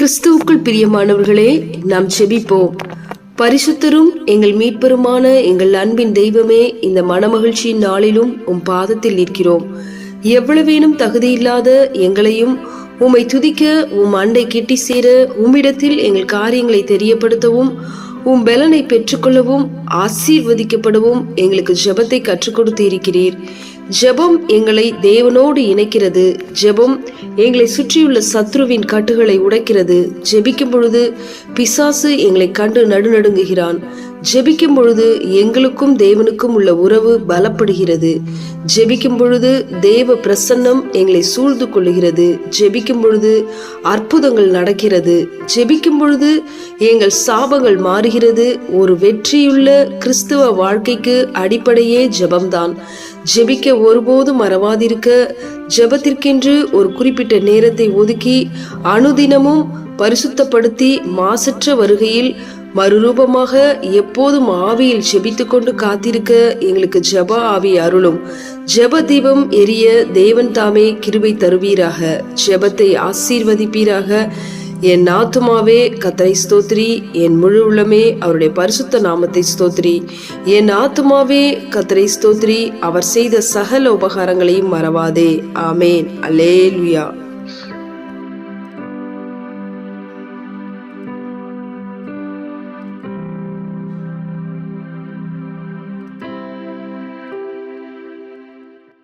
கிறிஸ்துவுக்குள் பிரியமானவர்களே நாம் செபிப்போம் பரிசுத்தரும் எங்கள் மீட்பெருமான எங்கள் அன்பின் தெய்வமே இந்த மனமகிழ்ச்சியின் நாளிலும் உம் பாதத்தில் நிற்கிறோம். எவ்வளவேனும் தகுதியில்லாத எங்களையும் உம்மை துதிக்க உம் அண்டை கிட்டி சேர உம்மிடத்தில் எங்கள் காரியங்களை தெரியப்படுத்தவும் உம் பலனை பெற்றுக்கொள்ளவும் ஆசீர்வதிக்கப்படவும் எங்களுக்கு ஜெபத்தை கற்றுக் கொடுத்து இருக்கிறீர். ஜெபம் எங்களை தேவனோடு இணைக்கிறது. ஜெபம் எங்களை சுற்றியுள்ள சத்ருவின் கட்டுகளை உடைக்கிறது. ஜெபிக்கும் பொழுது பிசாசு எங்களை கண்டு நடுநடுங்குகிறான். ஜெபிக்கும் பொழுது எங்களுக்கும் தேவனுக்கும் உள்ள உறவு பலப்படுகிறது. ஜெபிக்கும் பொழுது தேவ பிரசன்னம் எங்களை சூழ்ந்து கொள்ளுகிறது. ஜெபிக்கும் பொழுது அற்புதங்கள் நடக்கிறது. ஜெபிக்கும் பொழுது எங்கள் சாபங்கள் மாறுகிறது. ஒரு வெற்றியுள்ள கிறிஸ்துவ வாழ்க்கைக்கு அடிப்படையே ஜெபம்தான். ஜெபிக்க ஒருபோதும் மறவாதிருக்க ஜெபத்திற்கென்று ஒரு குறிப்பிட்ட நேரத்தை ஒதுக்கி அனுதினமும் பரிசுத்தப்படுத்தி மாசற்ற வருகையில் மறுரூபமாக எப்போதும் ஆவியில் ஜெபித்துக் கொண்டு காத்திருக்க எங்களுக்கு ஜப ஆவி அருளும். ஜெப தீபம் எரிய தேவன் தாமே கிருபை தருவீராக. ஜெபத்தை ஆசீர்வதிப்பீராக. என் ஆத்துமாவே கத்தரை ஸ்தோத்ரி என் முழு உள்ளமே அவருடைய பரிசுத்த நாமத்தை ஸ்தோத்ரி என் ஆத்துமாவே கத்தரை ஸ்தோத்ரி அவர் செய்த சகல உபகாரங்களையும் மறவாதே. ஆமேன். அல்லேலுயா.